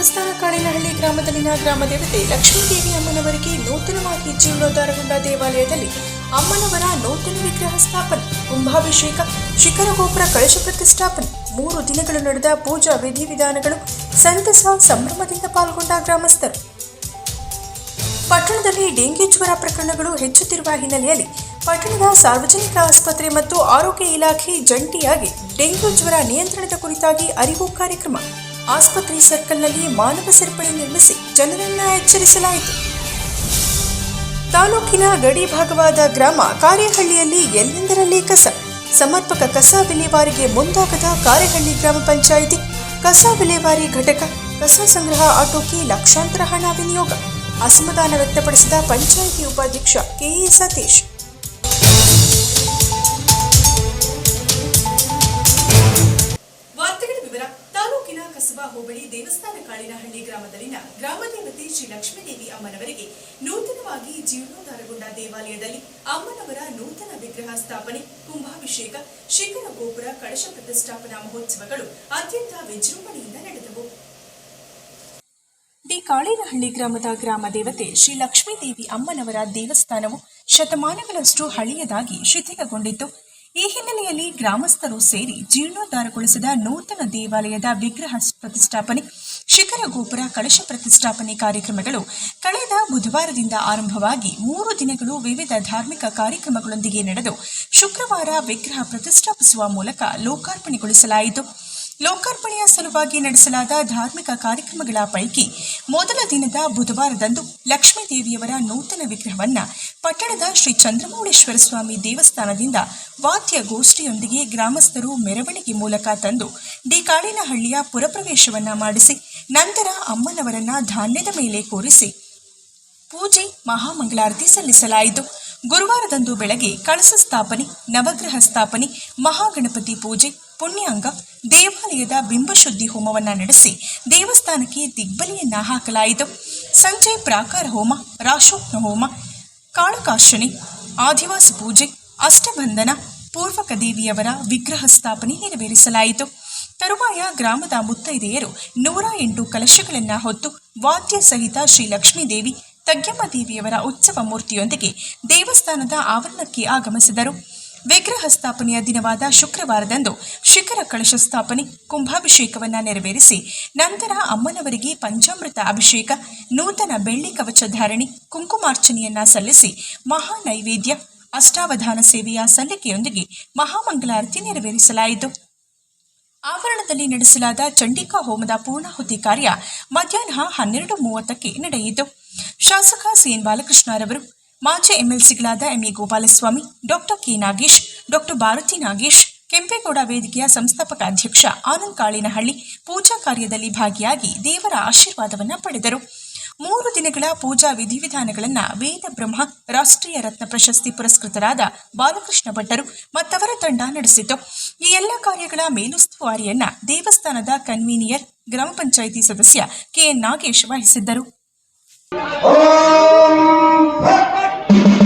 ದೇವಸ್ಥಾನ ಕಾಳಿನಹಳ್ಳಿ ಗ್ರಾಮದಲ್ಲಿನ ಗ್ರಾಮ ದೇವತೆ ಲಕ್ಷ್ಮೀದೇವಿ ಅಮ್ಮನವರಿಗೆ ನೂತನವಾಗಿ ಜೀರ್ಣೋದ್ಧಾರಗೊಂಡ ದೇವಾಲಯದಲ್ಲಿ ಅಮ್ಮನವರ ನೂತನ ವಿಗ್ರಹ ಸ್ಥಾಪನೆ, ಕುಂಭಾಭಿಷೇಕ, ಶಿಖರ ಗೋಪುರ ಕಳಶ ಪ್ರತಿಷ್ಠಾಪನೆ, ಮೂರು ದಿನಗಳು ನಡೆದ ಪೂಜಾ ವಿಧಿವಿಧಾನಗಳು ಸಂತಸ ಸಂಭ್ರಮದಿಂದ ಪಾಲ್ಗೊಂಡ ಗ್ರಾಮಸ್ಥರು. ಪಟ್ಟಣದಲ್ಲಿ ಡೆಂಗ್ಯೂ ಜ್ವರ ಪ್ರಕರಣಗಳು ಹೆಚ್ಚುತ್ತಿರುವ ಹಿನ್ನೆಲೆಯಲ್ಲಿ ಪಟ್ಟಣದ ಸಾರ್ವಜನಿಕ ಆಸ್ಪತ್ರೆ ಮತ್ತು ಆರೋಗ್ಯ ಇಲಾಖೆ ಜಂಟಿಯಾಗಿ ಡೆಂಗ್ಯೂ ಜ್ವರ ನಿಯಂತ್ರಣದ ಕುರಿತಾಗಿ ಅರಿವು ಕಾರ್ಯಕ್ರಮ ಆಸ್ಪತ್ರೆ ಸರ್ಕಲ್ನಲ್ಲಿ ಮಾನವ ಸರಪಳಿ ನಿರ್ಮಿಸಿ ಜನರನ್ನ ಎಚ್ಚರಿಸಲಾಯಿತು. ತಾಲೂಕಿನ ಗಡಿ ಭಾಗವಾದ ಗ್ರಾಮ ಕಾರ್ಯಹಳ್ಳಿಯಲ್ಲಿ ಎಲ್ಲೆಂದರಲ್ಲಿ ಕಸ, ಸಮರ್ಪಕ ಕಸ ವಿಲೇವಾರಿಗೆ ಮುಂದಾಗದ ಕಾರ್ಯಹಳ್ಳಿ ಗ್ರಾಮ ಪಂಚಾಯಿತಿ. ಕಸ ವಿಲೇವಾರಿ ಘಟಕ, ಕಸ ಸಂಗ್ರಹ ಆಟೋಕ್ಕೆ ಲಕ್ಷಾಂತರ ಹಣ ವಿನಿಯೋಗ. ಅಸಮಾಧಾನ ವ್ಯಕ್ತಪಡಿಸಿದ ಪಂಚಾಯಿತಿ ಉಪಾಧ್ಯಕ್ಷ ಕೆಎ ಸತೀಶ್. ಹೋಬಳಿ ದೇವಸ್ಥಾನ ಕಾಳಿನಹಳ್ಳಿ ಗ್ರಾಮದಲ್ಲಿನ ಗ್ರಾಮದೇವತೆ ಶ್ರೀ ಲಕ್ಷ್ಮೀದೇವಿ ಅಮ್ಮನವರಿಗೆ ನೂತನವಾಗಿ ಜೀರ್ಣೋದ್ಧಾರಗೊಂಡ ದೇವಾಲಯದಲ್ಲಿ ಅಮ್ಮನವರ ನೂತನ ವಿಗ್ರಹ ಸ್ಥಾಪನೆ, ಕುಂಭಾಭಿಷೇಕ, ಶಿಖರ ಗೋಪುರ, ಕಳಶ ಪ್ರತಿಷ್ಠಾಪನಾ ಮಹೋತ್ಸವಗಳು ಅತ್ಯಂತ ವಿಜೃಂಭಣೆಯಿಂದ ನಡೆದವು. ಡಿ ಕಾಳಿನಹಳ್ಳಿ ಗ್ರಾಮದ ಗ್ರಾಮ ದೇವತೆ ಶ್ರೀ ಲಕ್ಷ್ಮೀದೇವಿ ಅಮ್ಮನವರ ದೇವಸ್ಥಾನವು ಶತಮಾನಗಳಷ್ಟು ಹಳೆಯದಾಗಿ ಶಿಥಿಲಗೊಂಡಿತ್ತು. ಈ ಹಿನ್ನೆಲೆಯಲ್ಲಿ ಗ್ರಾಮಸ್ಥರು ಸೇರಿ ಜೀರ್ಣೋದ್ಧಾರಗೊಳಿಸಿದ ನೂತನ ದೇವಾಲಯದ ವಿಗ್ರಹ ಪ್ರತಿಷ್ಠಾಪನೆ, ಶಿಖರ ಗೋಪುರ, ಕಳಶ ಪ್ರತಿಷ್ಠಾಪನೆ ಕಾರ್ಯಕ್ರಮಗಳು ಕಳೆದ ಬುಧವಾರದಿಂದ ಆರಂಭವಾಗಿ ಮೂರು ದಿನಗಳು ವಿವಿಧ ಧಾರ್ಮಿಕ ಕಾರ್ಯಕ್ರಮಗಳೊಂದಿಗೆ ನಡೆದು ಶುಕ್ರವಾರ ವಿಗ್ರಹ ಪ್ರತಿಷ್ಠಾಪಿಸುವ ಮೂಲಕ ಲೋಕಾರ್ಪಣೆಗೊಳಿಸಲಾಯಿತು. ಲೋಕಾರ್ಪಣೆಯ ಸಲುವಾಗಿ ನಡೆಸಲಾದ ಧಾರ್ಮಿಕ ಕಾರ್ಯಕ್ರಮಗಳ ಪೈಕಿ ಮೊದಲ ದಿನದ ಬುಧವಾರದಂದು ಲಕ್ಷ್ಮೀ ದೇವಿಯವರ ನೂತನ ವಿಗ್ರಹವನ್ನ ಪಟ್ಟಣದ ಶ್ರೀ ಚಂದ್ರಮೌಳೇಶ್ವರ ಸ್ವಾಮಿ ದೇವಸ್ಥಾನದಿಂದ ವಾದ್ಯಗೋಷ್ಠಿಯೊಂದಿಗೆ ಗ್ರಾಮಸ್ಥರು ಮೆರವಣಿಗೆ ಮೂಲಕ ತಂದು ಡಿ ಕಾಳಿನಹಳ್ಳಿಯ ಪುರಪ್ರವೇಶವನ್ನ ಮಾಡಿಸಿ, ನಂತರ ಅಮ್ಮನವರನ್ನ ಧಾನ್ಯದ ಮೇಲೆ ಕೂರಿಸಿ ಪೂಜೆ, ಮಹಾಮಂಗಳಾರತಿ ಸಲ್ಲಿಸಲಾಯಿತು. ಗುರುವಾರದಂದು ಬೆಳಗ್ಗೆ ಕಳಸ ಸ್ಥಾಪನೆ, ನವಗ್ರಹ ಸ್ಥಾಪನೆ, ಮಹಾಗಣಪತಿ ಪೂಜೆ ಪುಣ್ಯಾಂಗ ದೇವಾಲಯದ ಬಿಂಬಶುದ್ಧಿ ಹೋಮವನ್ನು ನಡೆಸಿ ದೇವಸ್ಥಾನಕ್ಕೆ ದಿಗ್ಬಲಿಯನ್ನ ಹಾಕಲಾಯಿತು. ಸಂಜೆ ಪ್ರಾಕಾರ ಹೋಮ, ರಾಶೋಕ್ನ ಹೋಮ ಕಾಳಕಾಶನೆ ಆದಿವಾಸ ಪೂಜೆ, ಅಷ್ಟಬಂಧನ, ಪೂರ್ವಕ ದೇವಿಯವರ ವಿಗ್ರಹ ಸ್ಥಾಪನೆ ನೆರವೇರಿಸಲಾಯಿತು. ತರುವಾಯ ಗ್ರಾಮದ ಮುತ್ತೈದೆಯರು ನೂರ ಎಂಟು ಕಲಶಗಳನ್ನು ಹೊತ್ತು ವಾದ್ಯ ಸಹಿತ ಶ್ರೀ ಲಕ್ಷ್ಮೀದೇವಿ ತಗ್ಗಮ್ಮ ದೇವಿಯವರ ಉತ್ಸವ ಮೂರ್ತಿಯೊಂದಿಗೆ ದೇವಸ್ಥಾನದ ಆವರಣಕ್ಕೆ ಆಗಮಿಸಿದರು. ವಿಗ್ರಹ ಸ್ಥಾಪನೆಯ ದಿನವಾದ ಶುಕ್ರವಾರದಂದು ಶಿಖರ ಕಳಶ ಸ್ಥಾಪನೆ ಕುಂಭಾಭಿಷೇಕವನ್ನು ನೆರವೇರಿಸಿ ನಂತರ ಅಮ್ಮನವರಿಗೆ ಪಂಚಾಮೃತ ಅಭಿಷೇಕ, ನೂತನ ಬೆಳ್ಳಿ ಕವಚ ಧಾರಣೆ, ಕುಂಕುಮಾರ್ಚನೆಯನ್ನ ಸಲ್ಲಿಸಿ ಮಹಾ ನೈವೇದ್ಯ ಅಷ್ಟಾವಧಾನ ಸೇವೆಯ ಸಲ್ಲಿಕೆಯೊಂದಿಗೆ ಮಹಾಮಂಗಳಾರತಿ ನೆರವೇರಿಸಲಾಯಿತು. ಆವರಣದಲ್ಲಿ ನಡೆಸಲಾದ ಚಂಡಿಕಾ ಹೋಮದ ಪೂರ್ಣಾಹುತಿ ಕಾರ್ಯ ಮಧ್ಯಾಹ್ನ ಹನ್ನೆರಡು ಮೂವತ್ತಕ್ಕೆ ನಡೆಯಿತು. ಶಾಸಕ ಸಿಎನ್ ಬಾಲಕೃಷ್ಣರವರು ಮಾಜಿ ಎಂಎಲ್ಸಿಗಳಾದ M E Gopalaswamy, doctor K Nagesh, doctor Bharati Nagesh, Kempegowda ವೇದಿಕೆಯ ಸಂಸ್ಥಾಪಕ ಅಧ್ಯಕ್ಷ ಆನಂದ್ ಕಾಳಿನಹಳ್ಳಿ ಪೂಜಾ ಕಾರ್ಯದಲ್ಲಿ ಭಾಗಿಯಾಗಿ ದೇವರ ಆಶೀರ್ವಾದವನ್ನು ಪಡೆದರು. ಮೂರು ದಿನಗಳ ಪೂಜಾ ವಿಧಿವಿಧಾನಗಳನ್ನು ವೇದ ಬ್ರಹ್ಮ, ರಾಷ್ಟ್ರೀಯ ರತ್ನ ಪ್ರಶಸ್ತಿ ಪುರಸ್ಕೃತರಾದ ಬಾಲಕೃಷ್ಣ ಭಟ್ಟರು ಮತ್ತವರ ತಂಡ ನಡೆಸಿತು. ಈ ಎಲ್ಲ ಕಾರ್ಯಗಳ ಮೇಲುಸ್ತುವಾರಿಯನ್ನ ದೇವಸ್ಥಾನದ ಕನ್ವೀನಿಯರ್, ಗ್ರಾಮ ಪಂಚಾಯಿತಿ ಸದಸ್ಯ ಕೆಎನ್ ನಾಗೇಶ್ ವಹಿಸಿದ್ದರು. ಡೆಂಗ್ಯೂ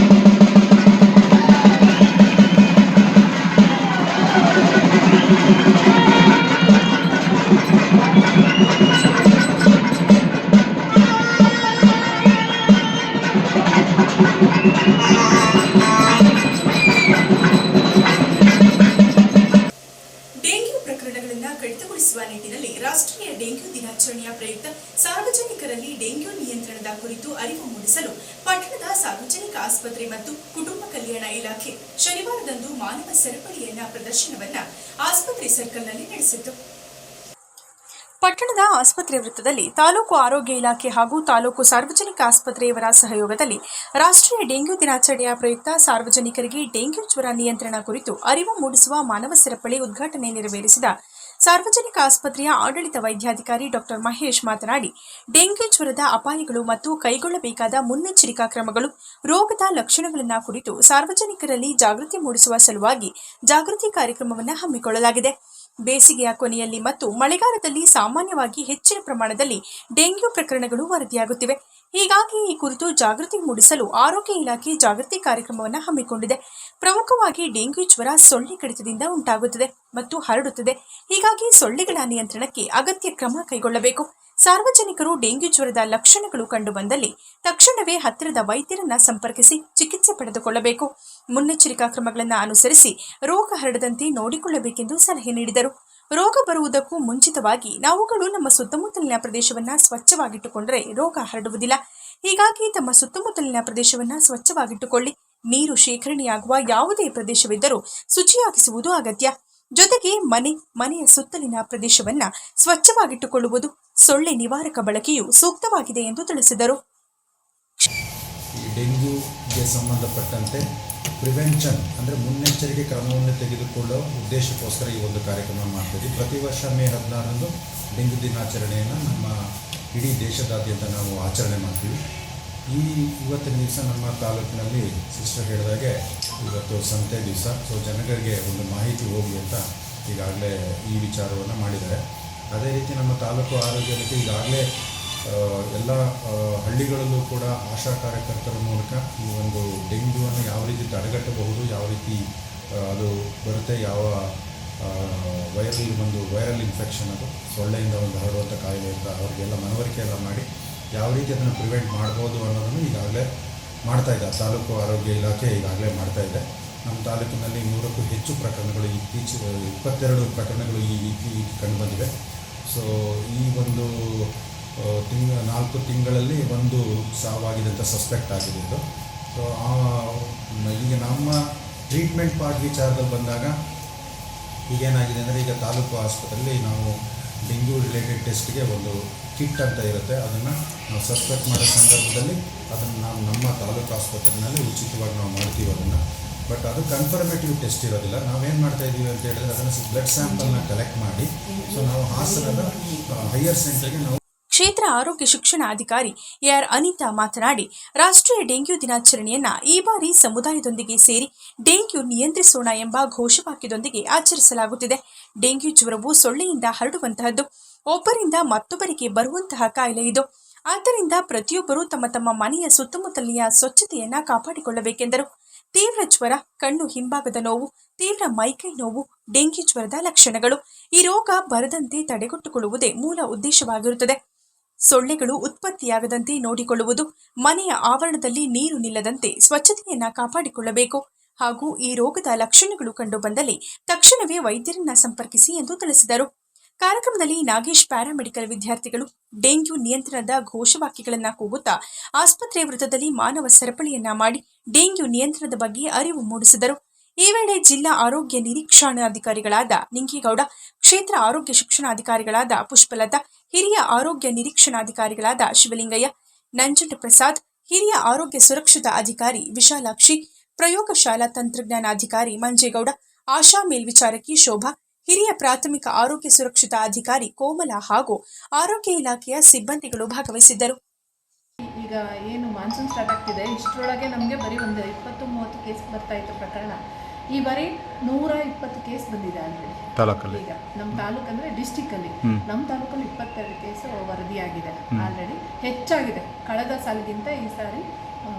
ಮಾನವ ಸರಪಳಿಯನ್ನ ಪ್ರದರ್ಶನವನ್ನ ಆಸ್ಪತ್ರೆ ಸರ್ಕಲ್ನಲ್ಲಿ ನಡೆಸಿತು ಪಟ್ಟಣದ ಆಸ್ಪತ್ರೆ ವೃತ್ತದಲ್ಲಿ ತಾಲೂಕು ಆರೋಗ್ಯ ಇಲಾಖೆ ಹಾಗೂ ತಾಲೂಕು ಸಾರ್ವಜನಿಕ ಆಸ್ಪತ್ರೆಯವರ ಸಹಯೋಗದಲ್ಲಿ ರಾಷ್ಟ್ರೀಯ ಡೆಂಗ್ಯೂ ದಿನಾಚರಣೆಯ ಪ್ರಯುಕ್ತ ಸಾರ್ವಜನಿಕರಿಗೆ ಡೆಂಗ್ಯೂ ಜ್ವರ ನಿಯಂತ್ರಣ ಕುರಿತು ಅರಿವು ಮೂಡಿಸುವ ಮಾನವ ಸರಪಳಿ ಉದ್ಘಾಟನೆ ನೆರವೇರಿಸಿದ ಸಾರ್ವಜನಿಕ ಆಸ್ಪತ್ರೆಯ ಆಡಳಿತ ವೈದ್ಯಾಧಿಕಾರಿ ಡಾಕ್ಟರ್ ಮಹೇಶ್ ಮಾತನಾಡಿ, ಡೆಂಗ್ಯೂ ಜ್ವರದ ಅಪಾಯಗಳು ಮತ್ತು ಕೈಗೊಳ್ಳಬೇಕಾದ ಮುನ್ನೆಚ್ಚರಿಕಾ ಕ್ರಮಗಳು ರೋಗದ ಲಕ್ಷಣಗಳನ್ನು ಕುರಿತು ಸಾರ್ವಜನಿಕರಲ್ಲಿ ಜಾಗೃತಿ ಮೂಡಿಸುವ ಸಲುವಾಗಿ ಜಾಗೃತಿ ಕಾರ್ಯಕ್ರಮವನ್ನು ಹಮ್ಮಿಕೊಳ್ಳಲಾಗಿದೆ. ಬೇಸಿಗೆಯ ಕೊನೆಯಲ್ಲಿ ಮತ್ತು ಮಳೆಗಾಲದಲ್ಲಿ ಸಾಮಾನ್ಯವಾಗಿ ಹೆಚ್ಚಿನ ಪ್ರಮಾಣದಲ್ಲಿ ಡೆಂಗ್ಯೂ ಪ್ರಕರಣಗಳು ವರದಿಯಾಗುತ್ತಿವೆ. ಹೀಗಾಗಿ ಈ ಕುರಿತು ಜಾಗೃತಿ ಮೂಡಿಸಲು ಆರೋಗ್ಯ ಇಲಾಖೆ ಜಾಗೃತಿ ಕಾರ್ಯಕ್ರಮವನ್ನು ಹಮ್ಮಿಕೊಂಡಿದೆ. ಪ್ರಮುಖವಾಗಿ ಡೆಂಗ್ಯೂ ಜ್ವರ, ಸೊಳ್ಳೆ ಕಡಿತದಿಂದ ಉಂಟಾಗುತ್ತದೆ ಮತ್ತು ಹರಡುತ್ತದೆ. ಹೀಗಾಗಿ ಸೊಳ್ಳೆಗಳ ನಿಯಂತ್ರಣಕ್ಕೆ ಅಗತ್ಯ ಕ್ರಮ ಕೈಗೊಳ್ಳಬೇಕು. ಸಾರ್ವಜನಿಕರು ಡೆಂಗ್ಯೂ ಜ್ವರದ ಲಕ್ಷಣಗಳು ಕಂಡುಬಂದಲ್ಲಿ ತಕ್ಷಣವೇ ಹತ್ತಿರದ ವೈದ್ಯರನ್ನ ಸಂಪರ್ಕಿಸಿ ಚಿಕಿತ್ಸೆ ಪಡೆದುಕೊಳ್ಳಬೇಕು. ಮುನ್ನೆಚ್ಚರಿಕಾ ಕ್ರಮಗಳನ್ನು ಅನುಸರಿಸಿ ರೋಗ ಹರಡದಂತೆ ನೋಡಿಕೊಳ್ಳಬೇಕೆಂದು ಸಲಹೆ ನೀಡಿದರು. ರೋಗ ಬರುವುದಕ್ಕೂ ಮುಂಚಿತವಾಗಿ ನಾವುಗಳು ನಮ್ಮ ಸುತ್ತಮುತ್ತಲಿನ ಪ್ರದೇಶವನ್ನ ಸ್ವಚ್ಛವಾಗಿಟ್ಟುಕೊಂಡರೆ ರೋಗ ಹರಡುವುದಿಲ್ಲ. ಹೀಗಾಗಿ ತಮ್ಮ ಸುತ್ತಮುತ್ತಲಿನ ಪ್ರದೇಶವನ್ನ ಸ್ವಚ್ಛವಾಗಿಟ್ಟುಕೊಳ್ಳಿ. ನೀರು ಶೇಖರಣೆಯಾಗುವ ಯಾವುದೇ ಪ್ರದೇಶವಿದ್ದರೂ ಶುಚಿಯಾಗಿಸುವುದು ಅಗತ್ಯ. ಜೊತೆಗೆ ಮನೆ, ಮನೆಯ ಸುತ್ತಲಿನ ಪ್ರದೇಶವನ್ನ ಸ್ವಚ್ಛವಾಗಿಟ್ಟುಕೊಳ್ಳುವುದು ಸೊಳ್ಳೆ ನಿವಾರಕ ಬಳಕೆಯು ಸೂಕ್ತವಾಗಿದೆ ಎಂದು ತಿಳಿಸಿದರು. ಸಂಬಂಧಪಟ್ಟಂತೆ ಪ್ರಿವೆನ್ಷನ್ ಅಂದರೆ ಮುನ್ನೆಚ್ಚರಿಕೆ ಕ್ರಮವನ್ನು ತೆಗೆದುಕೊಳ್ಳುವ ಉದ್ದೇಶಕ್ಕೋಸ್ಕರ ಈ ಒಂದು ಕಾರ್ಯಕ್ರಮ ಮಾಡ್ತೀವಿ ಪ್ರತಿ ವರ್ಷ ಮೇ ಹದಿನಾರರಂದು ಡೆಂಗ್ಯೂ ದಿನಾಚರಣೆಯನ್ನು ನಮ್ಮ ಇಡೀ ದೇಶದಾದ್ಯಂತ ನಾವು ಆಚರಣೆ ಮಾಡ್ತೀವಿ. ಈ ಇವತ್ತಿನ ದಿವಸ ನಮ್ಮ ತಾಲೂಕಿನಲ್ಲಿ ಸಿಸ್ಟರ್ ಹೇಳಿದಾಗೆ ಇವತ್ತು ಸಂತೆ ದಿವಸ. ಸೊ ಜನಗಳಿಗೆ ಒಂದು ಮಾಹಿತಿ ಹೋಗಲಿ ಅಂತ ಈಗಾಗಲೇ ಈ ವಿಚಾರವನ್ನು ಮಾಡಿದ್ದಾರೆ. ಅದೇ ರೀತಿ ನಮ್ಮ ತಾಲೂಕು ಆರೋಗ್ಯದಲ್ಲಿ ಈಗಾಗಲೇ ಎಲ್ಲ ಹಳ್ಳಿಗಳಲ್ಲೂ ಕೂಡ ಆಶಾ ಕಾರ್ಯಕರ್ತರ ಮೂಲಕ ಈ ಒಂದು ಡೆಂಗ್ಯೂವನ್ನು ಯಾವ ರೀತಿ ತಡೆಗಟ್ಟಬಹುದು, ಯಾವ ರೀತಿ ಅದು ಬರುತ್ತೆ, ಯಾವ ವೈರಲ್ ಒಂದು ವೈರಲ್ ಇನ್ಫೆಕ್ಷನ್ ಅದು, ಸೊಳ್ಳೆಯಿಂದ ಒಂದು ಹರಡುವಂಥ ಕಾಯಿಲೆ ಅಂತ ಅವರಿಗೆಲ್ಲ ಮನವರಿಕೆ ಎಲ್ಲ ಮಾಡಿ ಯಾವ ರೀತಿ ಅದನ್ನು ಪ್ರಿವೆಂಟ್ ಮಾಡ್ಬೋದು ಅನ್ನೋದನ್ನು ಈಗಾಗಲೇ ಮಾಡ್ತಾ ಇದ್ದಾರೆ ತಾಲೂಕು ಆರೋಗ್ಯ ಇಲಾಖೆ ಈಗಾಗಲೇ ಮಾಡ್ತಾ ಇದೆ. ನಮ್ಮ ತಾಲೂಕಿನಲ್ಲಿ ನೂರಕ್ಕೂ ಹೆಚ್ಚು ಪ್ರಕರಣಗಳು ಇತ್ತೀಚೆಗೆ ಇಪ್ಪತ್ತೆರಡು ಪ್ರಕರಣಗಳು ಈ ರೀತಿ ಕಂಡುಬಂದಿವೆ ಸೊ ಈ ಒಂದು ತಿಂಗ, ನಾಲ್ಕು ತಿಂಗಳಲ್ಲಿ ಒಂದು ಸಾವಾಗಿದೆ ಸಸ್ಪೆಕ್ಟ್ ಆಗಿದೆ ಸೊ ಈಗ ನಮ್ಮ ಟ್ರೀಟ್ಮೆಂಟ್ ಪಾರ್ಟ್ ವಿಚಾರದಲ್ಲಿ ಬಂದಾಗ ಈಗೇನಾಗಿದೆ ಅಂದರೆ ಈಗ ತಾಲೂಕು ಆಸ್ಪತ್ರೆಯಲ್ಲಿ ನಾವು ಡೆಂಗ್ಯೂ ರಿಲೇಟೆಡ್ ಟೆಸ್ಟ್ಗೆ ಒಂದು ಕಿಟ್ ಅಂತ ಇರುತ್ತೆ. ಅದನ್ನು ನಾವು ಸಸ್ಪೆಕ್ಟ್ ಮಾಡೋ ಸಂದರ್ಭದಲ್ಲಿ ಅದನ್ನು ನಾವು ನಮ್ಮ ತಾಲೂಕು ಆಸ್ಪತ್ರೆಯಲ್ಲಿ ಉಚಿತವಾಗಿ ನಾವು ಮಾಡ್ತೀವಿ ಅದನ್ನು. ಬಟ್ ಅದು ಕನ್ಫರ್ಮೇಟಿವ್ ಟೆಸ್ಟ್ ಇರೋದಿಲ್ಲ. ನಾವೇನು ಮಾಡ್ತಾ ಇದ್ದೀವಿ ಅಂತ ಹೇಳಿದ್ರೆ ಅದನ್ನು ಬ್ಲಡ್ ಸ್ಯಾಂಪಲ್ನ ಕಲೆಕ್ಟ್ ಮಾಡಿ. ಸೊ ನಾವು ಹಾಸನದ ಹೈಯರ್ ಸೆಂಟರ್ಗೆ ನಾವು ಕ್ಷೇತ್ರ ಆರೋಗ್ಯ ಶಿಕ್ಷಣಾಧಿಕಾರಿ ಎಆರ್ ಅನಿತಾ ಮಾತನಾಡಿ, ರಾಷ್ಟ್ರೀಯ ಡೆಂಗ್ಯೂ ದಿನಾಚರಣೆಯನ್ನ ಈ ಬಾರಿ ಸಮುದಾಯದೊಂದಿಗೆ ಸೇರಿ ಡೆಂಗ್ಯೂ ನಿಯಂತ್ರಿಸೋಣ ಎಂಬ ಘೋಷವಾಕ್ಯದೊಂದಿಗೆ ಆಚರಿಸಲಾಗುತ್ತಿದೆ. ಡೆಂಗ್ಯೂ ಜ್ವರವು ಸೊಳ್ಳೆಯಿಂದ ಹರಡುವಂತಹದ್ದು, ಒಬ್ಬರಿಂದ ಮತ್ತೊಬ್ಬರಿಗೆ ಬರುವಂತಹ ಕಾಯಿಲೆ ಇದು. ಆದ್ದರಿಂದ ಪ್ರತಿಯೊಬ್ಬರೂ ತಮ್ಮ ತಮ್ಮ ಮನೆಯ ಸುತ್ತಮುತ್ತಲಿನ ಸ್ವಚ್ಛತೆಯನ್ನ ಕಾಪಾಡಿಕೊಳ್ಳಬೇಕೆಂದರು. ತೀವ್ರ ಜ್ವರ, ಕಣ್ಣು ಹಿಂಭಾಗದ ನೋವು, ತೀವ್ರ ಮೈಕೈ ನೋವು ಡೆಂಗಿ ಜ್ವರದ ಲಕ್ಷಣಗಳು. ಈ ರೋಗ ಬರದಂತೆ ತಡೆಗಟ್ಟುಕೊಳ್ಳುವುದೇ ಮೂಲ ಉದ್ದೇಶವಾಗಿರುತ್ತದೆ. ಸೊಳ್ಳೆಗಳು ಉತ್ಪತ್ತಿಯಾಗದಂತೆ ನೋಡಿಕೊಳ್ಳುವುದು ಮನೆಯ ಆವರಣದಲ್ಲಿ ನೀರು ನಿಲ್ಲದಂತೆ ಸ್ವಚ್ಛತೆಯನ್ನ ಕಾಪಾಡಿಕೊಳ್ಳಬೇಕು. ಹಾಗೂ ಈ ರೋಗದ ಲಕ್ಷಣಗಳು ಕಂಡುಬಂದಲ್ಲಿ ತಕ್ಷಣವೇ ವೈದ್ಯರನ್ನ ಸಂಪರ್ಕಿಸಿ ಎಂದು ತಿಳಿಸಿದರು. ಕಾರ್ಯಕ್ರಮದಲ್ಲಿ ನಾಗೇಶ್ ಪ್ಯಾರಾಮೆಡಿಕಲ್ ವಿದ್ಯಾರ್ಥಿಗಳು ಡೆಂಗ್ಯೂ ನಿಯಂತ್ರಣದ ಘೋಷವಾಕ್ಯಗಳನ್ನು ಕೂಗುತ್ತಾ ಆಸ್ಪತ್ರೆ ವೃತ್ತದಲ್ಲಿ ಮಾನವ ಸರಪಳಿಯನ್ನ ಮಾಡಿ ಡೆಂಗ್ಯೂ ನಿಯಂತ್ರಣದ ಬಗ್ಗೆ ಅರಿವು ಮೂಡಿಸಿದರು. ಈ ವೇಳೆ ಜಿಲ್ಲಾ ಆರೋಗ್ಯ ನಿರೀಕ್ಷಣಾಧಿಕಾರಿಗಳಾದ ನಿಂಕಿಗೌಡ ಕ್ಷೇತ್ರ ಆರೋಗ್ಯ ಶಿಕ್ಷಣಾಧಿಕಾರಿಗಳಾದ ಪುಷ್ಪಲತಾ, ಹಿರಿಯ ಆರೋಗ್ಯ ನಿರೀಕ್ಷಣಾಧಿಕಾರಿಗಳಾದ ಶಿವಲಿಂಗಯ್ಯ, ನಂಜುಂಡ ಪ್ರಸಾದ್, ಹಿರಿಯ ಆರೋಗ್ಯ ಸುರಕ್ಷತಾ ಅಧಿಕಾರಿ ವಿಶಾಲಾಕ್ಷಿ, ಪ್ರಯೋಗಶಾಲಾ ತಂತ್ರಜ್ಞಾನಾಧಿಕಾರಿ ಮಂಜೇಗೌಡ, ಆಶಾ ಮೇಲ್ವಿಚಾರಕಿ ಶೋಭಾ, ಹಿರಿಯ ಪ್ರಾಥಮಿಕ ಆರೋಗ್ಯ ಸುರಕ್ಷತಾ ಅಧಿಕಾರಿ ಕೋಮಲ ಹಾಗೂ ಆರೋಗ್ಯ ಇಲಾಖೆಯ ಸಿಬ್ಬಂದಿಗಳು ಭಾಗವಹಿಸಿದ್ದರು. ಈಗ ಏನು ಮಾನ್ಸೂನ್ ಸ್ಟಾರ್ಟ್ ಆಗ್ತಿದೆ, ಇಷ್ಟರೊಳಗೆ ನಮಗೆ ಬರೀ ಒಂದು ಇಪ್ಪತ್ತು ಮೂವತ್ತು ಕೇಸ್ ಬರ್ತಾ ಇತ್ತು ಪ್ರಕರಣ. ಈ ಬಾರಿ ನೂರ ಇಪ್ಪತ್ತು ಕೇಸ್ ಬಂದಿದೆ ಆಲ್ರೆಡಿ. ತಾಲೂಕಲ್ಲಿ. ಈಗ ನಮ್ಮ ತಾಲೂಕು ಅಂದ್ರೆ ಡಿಸ್ಟಿಕ್ ಅಲ್ಲಿ. ನಮ್ಮ ತಾಲೂಕಲ್ಲಿ ಇಪ್ಪತ್ತೆರಡು ಕೇಸ್ ವರದಿಯಾಗಿದೆ ಆಲ್ರೆಡಿ. ಹೆಚ್ಚಾಗಿದೆ. ಕಳೆದ ಸಾಲಿಗಿಂತ ಈ ಸಾರಿ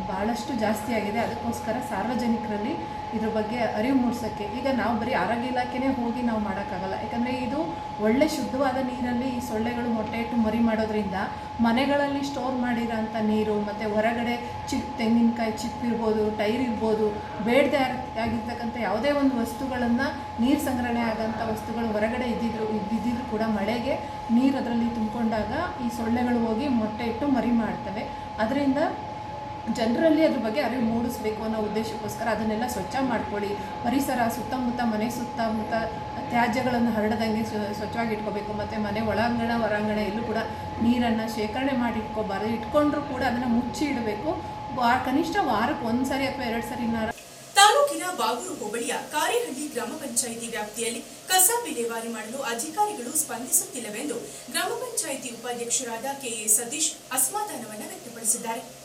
ಆ, ಬಹಳಷ್ಟು ಜಾಸ್ತಿ ಆಗಿದೆ. ಅದಕ್ಕೋಸ್ಕರ ಸಾರ್ವಜನಿಕರಲ್ಲಿ ಇದ್ರ ಬಗ್ಗೆ ಅರಿವು ಮೂಡಿಸೋಕ್ಕೆ. ಈಗ ನಾವು ಬರೀ ಆರೋಗ್ಯ ಇಲಾಖೆನೇ ಹೋಗಿ ನಾವು ಮಾಡೋಕ್ಕಾಗಲ್ಲ. ಯಾಕಂದರೆ ಇದು ಒಳ್ಳೆ ಶುದ್ಧವಾದ ನೀರಲ್ಲಿ ಈ ಸೊಳ್ಳೆಗಳು ಮೊಟ್ಟೆ ಇಟ್ಟು ಮರಿ ಮಾಡೋದ್ರಿಂದ ಮನೆಗಳಲ್ಲಿ ಸ್ಟೋರ್ ಮಾಡಿರೋಂಥ ನೀರು ಮತ್ತು ಹೊರಗಡೆ ಚಿಪ್ ತೆಂಗಿನಕಾಯಿ ಚಿಪ್ ಇರ್ಬೋದು ಟೈರ್ ಇರ್ಬೋದು ಬೇಡದೆ ಆಗಿರ್ತಕ್ಕಂಥ ಯಾವುದೇ ಒಂದು ವಸ್ತುಗಳನ್ನು ನೀರು ಸಂಗ್ರಹಣೆ ಆಗೋಂಥ ವಸ್ತುಗಳು ಹೊರಗಡೆ ಇದ್ದಿದ್ರು ಇದ್ದಿದ್ರು ಕೂಡ ಮಳೆಗೆ ನೀರು ಅದರಲ್ಲಿ ತುಂಬಿಕೊಂಡಾಗ ಈ ಸೊಳ್ಳೆಗಳು ಹೋಗಿ ಮೊಟ್ಟೆ ಇಟ್ಟು ಮರಿ ಮಾಡ್ತವೆ. ಅದರಿಂದ ಜನರಲ್ಲಿ ಅದ್ರ ಬಗ್ಗೆ ಅರಿವು ಮೂಡಿಸ್ಬೇಕು ಅನ್ನೋ ಉದ್ದೇಶಕ್ಕೋಸ್ಕರ ಅದನ್ನೆಲ್ಲ ಸ್ವಚ್ಛ ಮಾಡ್ಕೊಳ್ಳಿ. ಪರಿಸರ, ಸುತ್ತಮುತ್ತ, ಮನೆ ಸುತ್ತಮುತ್ತ ತ್ಯಾಜ್ಯಗಳನ್ನು ಹರಡದಂಗೆ ಸ್ವ- ಸ್ವಚ್ಛವಾಗಿ ಇಟ್ಕೋಬೇಕು. ಮತ್ತು ಮನೆ ಒಳಾಂಗಣ, ಹೊರಾಂಗಣ ಎಲ್ಲೂ ಕೂಡ ನೀರನ್ನು ಶೇಖರಣೆ ಮಾಡಿ ಇಟ್ಕೋಬಾರ್ದು. ಇಟ್ಕೊಂಡ್ರೂ ಕೂಡ ಅದನ್ನು ಮುಚ್ಚಿ ಇಡಬೇಕು. ಕನಿಷ್ಠ ವಾರಕ್ಕೆ ಒಂದು ಸರಿ ಅಥವಾ ಎರಡು ಸರಿ ತಾಲೂಕಿನ ಬಾಗೂರು ಹೋಬಳಿಯ ಕಾರಿಹಳ್ಳಿ ಗ್ರಾಮ ಪಂಚಾಯಿತಿ ವ್ಯಾಪ್ತಿಯಲ್ಲಿ ಕಸ ವಿಲೇವಾರಿ ಮಾಡಲು ಅಧಿಕಾರಿಗಳು ಸ್ಪಂದಿಸುತ್ತಿಲ್ಲವೆಂದು ಗ್ರಾಮ ಪಂಚಾಯಿತಿ ಉಪಾಧ್ಯಕ್ಷರಾದ ಕೆಎ ಸತೀಶ್ ಅಸಮಾಧಾನವನ್ನು ವ್ಯಕ್ತಪಡಿಸಿದ್ದಾರೆ.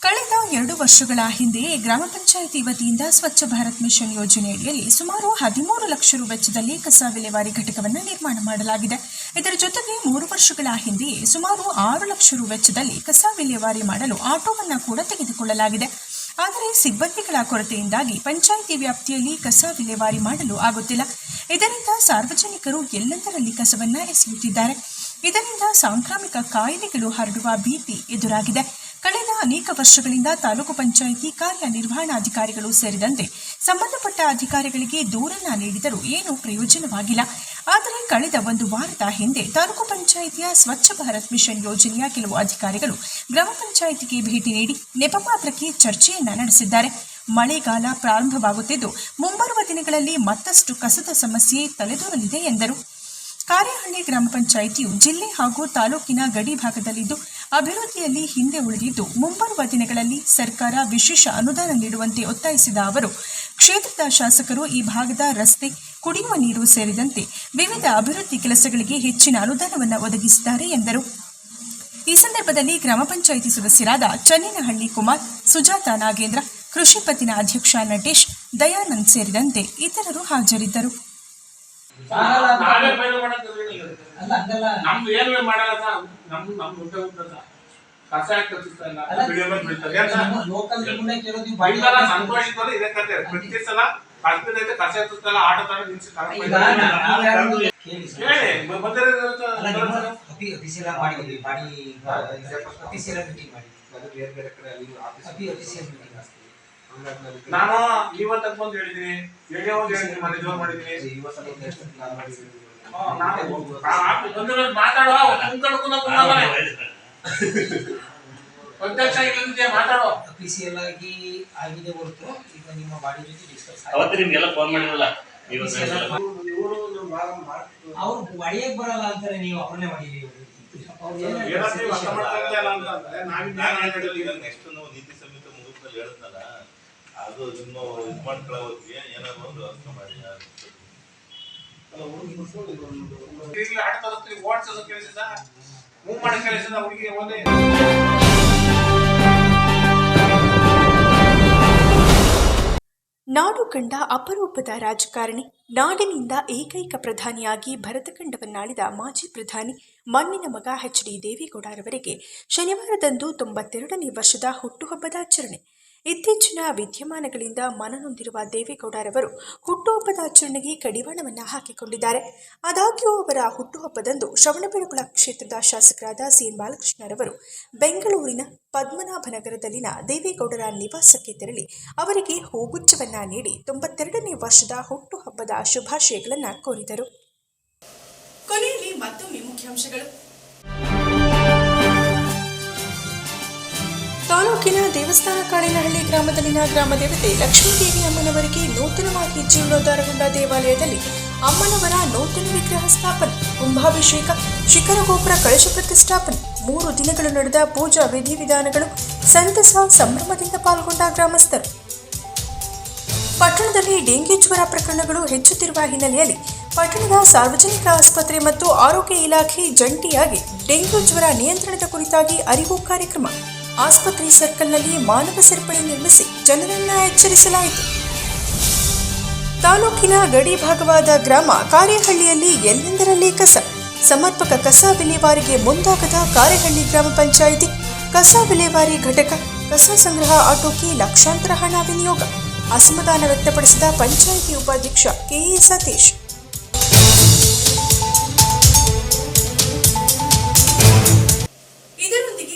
ಕಳೆದ ಎರಡು ವರ್ಷಗಳ ಹಿಂದೆಯೇ ಗ್ರಾಮ ಪಂಚಾಯಿತಿ ವತಿಯಿಂದ ಸ್ವಚ್ಛ ಭಾರತ್ ಮಿಷನ್ ಯೋಜನೆಯಡಿಯಲ್ಲಿ ಸುಮಾರು ಹದಿಮೂರು ಲಕ್ಷ ರು ವೆಚ್ಚದಲ್ಲಿ ಕಸ ವಿಲೇವಾರಿ ಘಟಕವನ್ನು ನಿರ್ಮಾಣ ಮಾಡಲಾಗಿದೆ. ಇದರ ಜೊತೆಗೆ ಮೂರು ವರ್ಷಗಳ ಹಿಂದೆಯೇ ಸುಮಾರು ಆರು ಲಕ್ಷ ರು ವೆಚ್ಚದಲ್ಲಿ ಕಸ ವಿಲೇವಾರಿ ಮಾಡಲು ಆಟೋವನ್ನು ಕೂಡ ತೆಗೆದುಕೊಳ್ಳಲಾಗಿದೆ. ಆದರೆ ಸಿಬ್ಬಂದಿಗಳ ಕೊರತೆಯಿಂದಾಗಿ ಪಂಚಾಯಿತಿ ವ್ಯಾಪ್ತಿಯಲ್ಲಿ ಕಸ ವಿಲೇವಾರಿ ಮಾಡಲು ಆಗುತ್ತಿಲ್ಲ. ಇದರಿಂದ ಸಾರ್ವಜನಿಕರು ಎಲ್ಲೆಂದರಲ್ಲಿ ಕಸವನ್ನು ಎಸೆಯುತ್ತಿದ್ದಾರೆ. ಇದರಿಂದ ಸಾಂಕ್ರಾಮಿಕ ಕಾಯಿಲೆಗಳು ಹರಡುವ ಭೀತಿ ಎದುರಾಗಿದೆ. ಅನೇಕ ವರ್ಷಗಳಿಂದ ತಾಲೂಕು ಪಂಚಾಯಿತಿ ಕಾರ್ಯನಿರ್ವಹಣಾಧಿಕಾರಿಗಳು ಸೇರಿದಂತೆ ಸಂಬಂಧಪಟ್ಟ ಅಧಿಕಾರಿಗಳಿಗೆ ದೂರನ್ನ ನೀಡಿದರೂ ಏನೂ ಪ್ರಯೋಜನವಾಗಿಲ್ಲ. ಆದರೆ ಕಳೆದ ಒಂದು ವಾರದ ಹಿಂದೆ ತಾಲೂಕು ಪಂಚಾಯಿತಿಯ ಸ್ವಚ್ಛ ಭಾರತ್ ಮಿಷನ್ ಯೋಜನೆಯ ಕೆಲವು ಅಧಿಕಾರಿಗಳು ಗ್ರಾಮ ಪಂಚಾಯಿತಿಗೆ ಭೇಟಿ ನೀಡಿ ನೆಪಪಾತ್ರಕ್ಕೆ ಚರ್ಚೆಯನ್ನ ನಡೆಸಿದ್ದಾರೆ. ಮಳೆಗಾಲ ಪ್ರಾರಂಭವಾಗುತ್ತಿದ್ದು, ಮುಂಬರುವ ದಿನಗಳಲ್ಲಿ ಮತ್ತಷ್ಟು ಕಸದ ಸಮಸ್ಯೆ ತಲೆದೋರಲಿದೆ ಎಂದರು. ಕಾರ್ಯಹಳ್ಳಿ ಗ್ರಾಮ ಪಂಚಾಯಿತಿಯು ಜಿಲ್ಲೆ ಹಾಗೂ ತಾಲೂಕಿನ ಗಡಿ ಭಾಗದಲ್ಲಿದ್ದು ಅಭಿವೃದ್ಧಿಯಲ್ಲಿ ಹಿಂದೆ ಉಳಿದಿದ್ದು ಮುಂಬರುವ ದಿನಗಳಲ್ಲಿ ಸರ್ಕಾರ ವಿಶೇಷ ಅನುದಾನ ನೀಡುವಂತೆ ಒತ್ತಾಯಿಸಿದ ಅವರು, ಕ್ಷೇತ್ರದ ಶಾಸಕರು ಈ ಭಾಗದ ರಸ್ತೆ, ಕುಡಿಯುವ ನೀರು ಸೇರಿದಂತೆ ವಿವಿಧ ಅಭಿವೃದ್ಧಿ ಕೆಲಸಗಳಿಗೆ ಹೆಚ್ಚಿನ ಅನುದಾನವನ್ನು ಒದಗಿಸಿದ್ದಾರೆ ಎಂದರು. ಈ ಸಂದರ್ಭದಲ್ಲಿ ಗ್ರಾಮ ಪಂಚಾಯಿತಿ ಸದಸ್ಯರಾದ ಚನ್ನಿನಹಳ್ಳಿ ಕುಮಾರ್, ಸುಜಾತ ನಾಗೇಂದ್ರ, ಕೃಷಿ ಪತ್ತಿನ ಅಧ್ಯಕ್ಷ ನಟೇಶ್, ದಯಾನಂದ್ ಸೇರಿದಂತೆ ಇತರರು ಹಾಜರಿದ್ದರು. ಅಲ್ಲ ಹಂಗಲ್ಲ. ನಮ್ದು ಏನು ಮಾಡಲ್ಲ ಸರ್ ನಮ್ ನಮ್ ಊಟ ಊಟ ಸರ್. ಕಸ ಇಲ್ಲ? ಬಂದ್? ಲೋಕಲ್ ನಿಮ್ಮನ್ನ ಕೇಳೋದು ನೀವು ಇದೇ ಕತೆ. ಪ್ರತಿ ಸಲ ಕಸ ಎತ್ತಿಸ್ತಲ್ಲ ಆಟೋ ನಿಲ್ಸಿ ಕೇಳಿ ಬಂದಿರೋದು ಅಫಿಸಿಯಲ್ ಮಾಡಿ ಅಫಿಸಿಯಲ್ ಮೀಟಿಂಗ್ ನಾನು ಇವತ್ತಕ್ಕೆ ಬಂದು ಮನೆ ಜೋರ್ ನಾನು ಆ- ಆ ಬಂದಿರೋದು ಮಾತಾಡೋ ಕುಂತ್ಕೊಂಡು ಕುಂತ್ಕೊಂಡವ್ರೆ. ಅಧ್ಯಕ್ಷ ಇಲ್ಲಿಂದ ಮಾತಾಡೋ ಅಫಿಸಿಯಲ್ ಆಗಿ ಆಗಿದೆ ಹೊರತು ಈಗ ನಿಮ್ಮ ಬಾಡಿ ಜೊತೆ ಡಿಸ್ಕಸ್ ಅವತ್ತು ನಿಮ್ಗೆಲ್ಲ ಫೋನ್ ಮಾಡಿರಲ್ಲ ಅವ್ರು ಒಡೆಯಕ್ ಬರಲ್ಲ ಅಂತಾರೆ ನೀವು ಅವ್ರನ್ನೇ ಮಾಡಿರಿ. ನೆಕ್ಸ್ಟ್ ನಾವು ನೀತಿ ಸಂಹಿತೆ ಮುಗಿದ್ಮೇಲೆ ಹೇಳ್ತಾನ ಅದು ನಿಮ್ಮ ಇದು ಮಾಡ್ಕೊಳ್ಳೋ ಹೊತ್ತಿಗೆ ಏನಾದ್ರು ಒಂದು ಅರ್ಥ ಮಾಡಿ. ನಾಡು ಕಂಡ ಅಪರೂಪದ ರಾಜಕಾರಣಿ, ನಾಡಿನಿಂದ ಏಕೈಕ ಪ್ರಧಾನಿಯಾಗಿ ಭರತಖಂಡವನ್ನಾಳಿದ ಮಾಜಿ ಪ್ರಧಾನಿ, ಮಣ್ಣಿನ ಮಗ ಎಚ್ ಡಿ ದೇವೇಗೌಡರವರಿಗೆ ಶನಿವಾರದಂದು ತೊಂಬತ್ತೆರಡನೇ ವರ್ಷದ ಹುಟ್ಟುಹಬ್ಬದ ಆಚರಣೆ. ಇತ್ತೀಚಿನ ವಿದ್ಯಮಾನಗಳಿಂದ ಮನನೊಂದಿರುವ ದೇವೇಗೌಡರವರು ಹುಟ್ಟುಹಬ್ಬದ ಆಚರಣೆಗೆ ಕಡಿವಾಣವನ್ನು ಹಾಕಿಕೊಂಡಿದ್ದಾರೆ. ಆದಾಗ್ಯೂ ಅವರ ಹುಟ್ಟುಹಬ್ಬದಂದು ಶ್ರವಣಬೆಳಗೊಳ ಕ್ಷೇತ್ರದ ಶಾಸಕರಾದ ಸಿಎನ್ ಬಾಲಕೃಷ್ಣರವರು ಬೆಂಗಳೂರಿನ ಪದ್ಮನಾಭನಗರದಲ್ಲಿನ ದೇವೇಗೌಡರ ನಿವಾಸಕ್ಕೆ ತೆರಳಿ ಅವರಿಗೆ ಹೂಗುಚ್ಛವನ್ನ ನೀಡಿ ತೊಂಬತ್ತೆರಡನೇ ವರ್ಷದ ಹುಟ್ಟುಹಬ್ಬದ ಶುಭಾಶಯಗಳನ್ನು ಕೋರಿದರು. ಕೊನೆಯಲ್ಲಿ ಮತ್ತೊಮ್ಮೆ ಮುಖ್ಯಾಂಶಗಳು. ತಾಲೂಕಿನ ದೇವಸ್ಥಾನ ಕಾಳಿನಹಳ್ಳಿ ಗ್ರಾಮದಲ್ಲಿನ ಗ್ರಾಮ ದೇವತೆ ಲಕ್ಷ್ಮೀದೇವಿ ಅಮ್ಮನವರಿಗೆ ನೂತನವಾಗಿ ಜೀರ್ಣೋದ್ಧಾರಗೊಂಡ ದೇವಾಲಯದಲ್ಲಿ ಅಮ್ಮನವರ ನೂತನ ವಿಗ್ರಹ ಸ್ಥಾಪನೆ, ಕುಂಭಾಭಿಷೇಕ, ಶಿಖರ ಗೋಪುರ ಕಳಶ ಪ್ರತಿಷ್ಠಾಪನೆ, ಮೂರು ದಿನಗಳು ನಡೆದ ಪೂಜಾ ವಿಧಿವಿಧಾನಗಳು ಸಂತಸ ಸಂಭ್ರಮದಿಂದ ಪಾಲ್ಗೊಂಡ ಗ್ರಾಮಸ್ಥರು. ಪಟ್ಟಣದಲ್ಲಿ ಡೆಂಗಿ ಜ್ವರ ಪ್ರಕರಣಗಳು ಹೆಚ್ಚುತ್ತಿರುವ ಹಿನ್ನೆಲೆಯಲ್ಲಿ ಪಟ್ಟಣದ ಸಾರ್ವಜನಿಕ ಆಸ್ಪತ್ರೆ ಮತ್ತು ಆರೋಗ್ಯ ಇಲಾಖೆ ಜಂಟಿಯಾಗಿ ಡೆಂಗ್ಯೂ ಜ್ವರ ನಿಯಂತ್ರಣದ ಕುರಿತಾಗಿ ಅರಿವು ಕಾರ್ಯಕ್ರಮ ಆಸ್ಪತ್ರೆ ಸರ್ಕಲ್ನಲ್ಲಿ ಮಾನವ ಸರಪಳಿ ನಿರ್ಮಿಸಿ ಜನರನ್ನ ಎಚ್ಚರಿಸಲಾಯಿತು. ತಾಲೂಕಿನ ಗಡಿ ಭಾಗವಾದ ಗ್ರಾಮ ಕಾರ್ಯಹಳ್ಳಿಯಲ್ಲಿ ಎಲ್ಲೆಂದರಲ್ಲಿ ಕಸ ಸಮರ್ಪಕ ಕಸ ವಿಲೇವಾರಿಗೆ ಮುಂದಾಗದ ಕಾರ್ಯಹಳ್ಳಿ ಗ್ರಾಮ ಪಂಚಾಯಿತಿ. ಕಸ ವಿಲೇವಾರಿ ಘಟಕ, ಕಸ ಸಂಗ್ರಹ ಆಟೋಕ್ಕೆ ಲಕ್ಷಾಂತರ ಹಣ ವಿನಿಯೋಗ. ಅಸಮಾಧಾನ ವ್ಯಕ್ತಪಡಿಸಿದ ಪಂಚಾಯಿತಿ ಉಪಾಧ್ಯಕ್ಷ ಕೆಎ ಸತೀಶ್.